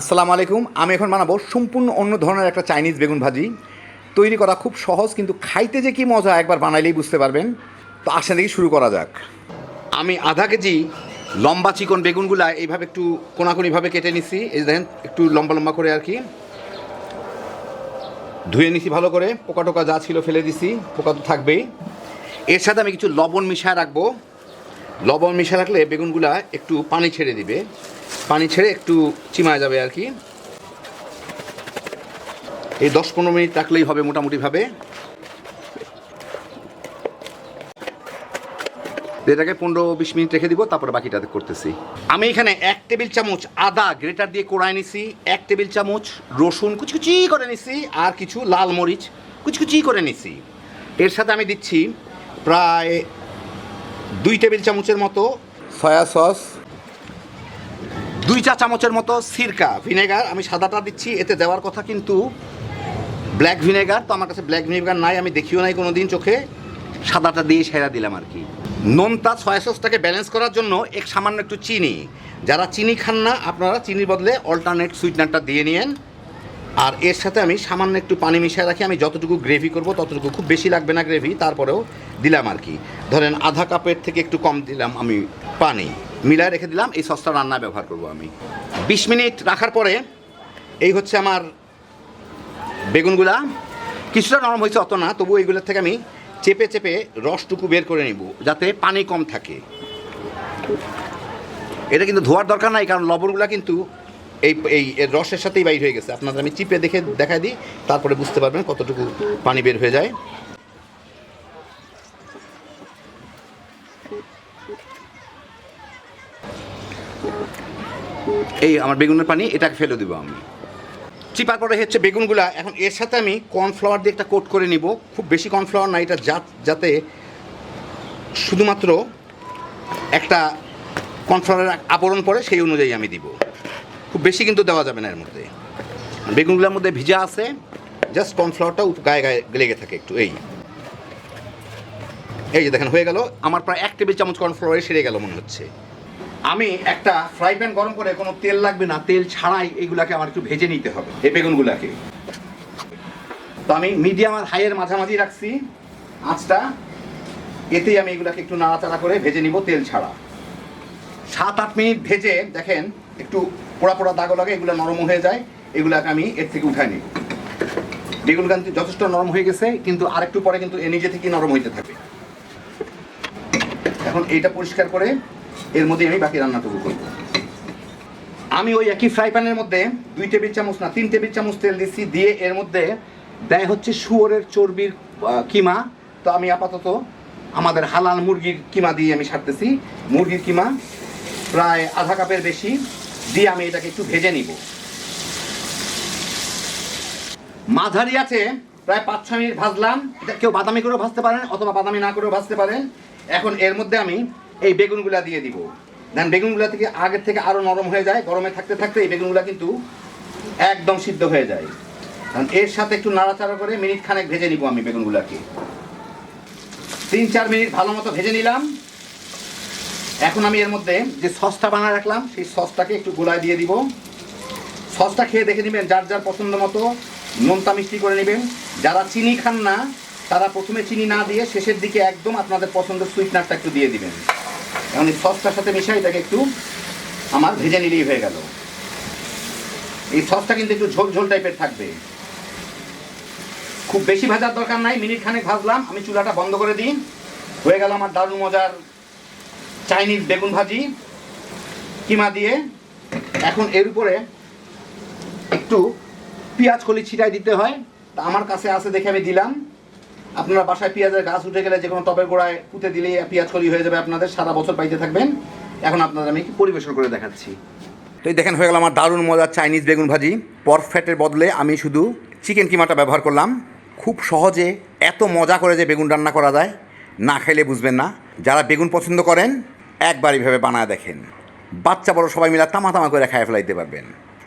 আসসালামু আলাইকুম। আমি এখন বানাবো সম্পূর্ণ অন্য ধরনের একটা চাইনিজ বেগুন ভাজি। তৈরি করা খুব সহজ, কিন্তু খাইতে যে কি মজা, একবার বানাইলেই বুঝতে পারবেন। তো আসেন দেখি শুরু করা যাক। আমি আধা কেজি লম্বা চিকন বেগুনগুলা এইভাবে একটু কোনাকুনিভাবে কেটে নিছি। এই দেখেন, একটু লম্বা লম্বা করে আর কি। ধুয়ে নিছি ভালো করে। পোকা টোকা যা ছিল ফেলে দিছি, পোকা তো থাকবেই। এর সাথে আমি কিছু লবণ মিশায় রাখব। লবণ মিশিয়ে রাখলে বেগুনগুলা একটু পানি ছেড়ে দিবে। পানি ছেড়ে একটু চিমায় যাবে আর কি। এই দশ পনেরো মিনিট রাখলেই হবে মোটামুটিভাবে। এটাকে পনেরো বিশ মিনিট রেখে দিব, তারপরে বাকিটা করতেছি। আমি এখানে এক টেবিল চামচ আদা গ্রেটার দিয়ে কোড়ায় নিছি, এক টেবিল চামচ রসুন কুচকুচি করে নিছি, আর কিছু লাল মরিচ কুচকুচি করে নিছি। এর সাথে আমি দিচ্ছি প্রায় দুই টেবিল চামচের মতো সয়া সস। দুই চা চামচের মতো সিরকা ভিনেগার। আমি সাদাটা দিচ্ছি এতে দেওয়ার কথা কিন্তু ব্ল্যাক ভিনেগার তো আমার কাছে ব্ল্যাক ভিনেগার নাই আমি দেখিও নাই কোনো দিন চোখে। সাদাটা দিয়ে সেরা দিলাম আর কি। নোনতা সয়া সসটাকে ব্যালেন্স করার জন্য এক সামান্য একটু চিনি। যারা চিনি খান না আপনারা চিনির বদলে অল্টারনেট সুইটনারটা দিয়ে নিয়েন। আর এর সাথে আমি সামান্য একটু পানি মিশিয়ে রাখি। আমি যতটুকু গ্রেভি করব ততটুকু। খুব বেশি লাগবে না গ্রেভি তারপরেও দিলাম আর কি। ধরেন আধা কাপের থেকে একটু কম দিলাম আমি পানি। মিলায় রেখে দিলাম, এই সসটা রান্না ব্যবহার করব আমি। বিশ মিনিট রাখার পরে এই হচ্ছে আমার বেগুনগুলা। কিছুটা নরম হয়েছে অত না তবু এইগুলোর থেকে আমি চেপে চেপে রসটুকু বের করে নিব, যাতে পানি কম থাকে। এটা কিন্তু ধোয়ার দরকার নাই, কারণ লবণগুলা কিন্তু এই এই রসের সাথেই বাইর হয়ে গেছে। আপনাদের আমি চিপে দেখে দেখাই দিই, তারপরে বুঝতে পারবেন কতটুকু পানি বের হয়ে যায়। এই আমার বেগুনের পানি, এটাকে ফেলে দিব আমি। চিপার পরে হচ্ছে বেগুনগুলা, এখন এর সাথে আমি কর্নফ্লাওয়ার দিয়ে একটা কোট করে নিব। খুব বেশি কর্নফ্লাওয়ার না, এটা যাতে শুধুমাত্র একটা কর্নফ্লাওয়ারের আবরণ পড়ে, সেই অনুযায়ী আমি দিব। খুব বেশি কিন্তু দেওয়া যাবে না এর মধ্যে। বেগুনগুলোর মধ্যে ভিজা আছে, জাস্ট কর্নফ্লাওয়ারটা গায়ে গায়ে লেগে থাকে একটু, এই। এই যে দেখেন, হয়ে গেল। আমার প্রায় এক টেবিল চামচ কর্নফ্লাওয়ারে সেরে গেল মনে হচ্ছে। আমি একটা ফ্রাই প্যান গরম করে কোনো তেল লাগবে না, তেল ছাড়াই এইগুলাকে আমার একটু ভেজে নিতে হবে, এই বেগুনগুলাকে। তো আমি মিডিয়াম আর হাইয়ের মাঝামাঝি রাখছি, আঁচটা। এতেই আমি এগুলাকে একটু নাড়াচাড়া করে ভেজে নিব তেল ছাড়া। সাত আট মিনিট ভেজে দেখেন, একটু পোড়া পোড়া দাগো লাগে, এগুলো নরম হয়ে যায়, এগুলাকে আমি এর থেকে উঠাই নিব। বেগুন কিন্তু যথেষ্ট নরম হয়ে গেছে, কিন্তু আরেকটু পরে কিন্তু এ নিজে থেকে নরম হইতে থাকবে। এখন এইটা পরিষ্কার করে এর মধ্যে আমি বাকি রান্নাটুকু করব। আমি ওই একই ফ্রাই প্যানের মধ্যে দুই টেবিল চামচ না, তিন টেবিল চামচ তেল দিচ্ছি, দিয়ে এর মধ্যে দেয় হচ্ছে শুয়োরের চর্বির কিমা। তো আমি আপাতত আমাদের হালাল মুরগির কিমা দিয়ে আমি সারতেছি। মুরগির কিমা প্রায় আধা কাপের বেশি, দিয়ে আমি এটাকে একটু ভেজে নিব। মাঝারি আছে, প্রায় পাঁচ ছ মিনিট ভাজলাম। কেউ বাদামি করেও ভাজতে পারেন, অথবা বাদামি না করেও ভাজতে পারেন। এখন এর মধ্যে আমি এই বেগুনগুলা দিয়ে দিব। দেন বেগুনগুলা থেকে আগের থেকে আরও নরম হয়ে যায়, গরমে থাকতে থাকতে এই বেগুনগুলা কিন্তু একদম সিদ্ধ হয়ে যায়। কারণ এর সাথে একটু নাড়াচাড়া করে মিনিট খানেক ভেজে নিব আমি বেগুনগুলাকে। তিন চার মিনিট ভালো মতো ভেজে নিলাম। এখন আমি এর মধ্যে যে সসটা বানায় রাখলাম, সেই সসটাকে একটু গোলায় দিয়ে দিব। সসটা খেয়ে দেখে নেবেন, যার যার পছন্দ মতো নোনতা মিষ্টি করে নেবেন। যারা চিনি খান না, তারা প্রথমে চিনি না দিয়ে শেষের দিকে একদম আপনাদের পছন্দের সুইটনারটা একটু দিয়ে দিবেন। এখন এই সসটার সাথে মিশাই এটাকে একটু আমার ভেজে নিলেই হয়ে গেল। এই সসটা কিন্তু একটু ঝোল ঝোল টাইপের থাকবে। খুব বেশি ভাজার দরকার নাই, মিনিট খানেক ভাজলাম, আমি চুলাটা বন্ধ করে দিই। হয়ে গেল আমার দারুণ মজার চাইনিজ বেগুন ভাজি। কিমা দিয়ে এখন এর উপরে একটু পেঁয়াজ কলি ছিটাই দিতে হয়। তা আমার কাছে আছে দেখে আমি দিলাম। আপনারা বাসায় পেঁয়াজের গাছ উঠে গেলে যে কোনো টবের গোড়ায় পুঁতে দিলেই পেঁয়াজ কলি হয়ে যাবে আপনাদের, সারা বছর পাইতে থাকবেন। এখন আপনাদের আমি পরিবেশন করে দেখাচ্ছি। তো এই দেখেন হয়ে গেল আমার দারুণ মজার চাইনিজ বেগুন ভাজি। পরফ্যাটের বদলে আমি শুধু চিকেন কিমাটা ব্যবহার করলাম। খুব সহজে এত মজা করে যে বেগুন রান্না করা যায়, না খাইলে বুঝবেন না। যারা বেগুন পছন্দ করেন, একবার এইভাবে বানায় দেখেন। বাচ্চা বড় সবাই মিলে তামা তামা করে খায় ফেলাইতে পারবেন।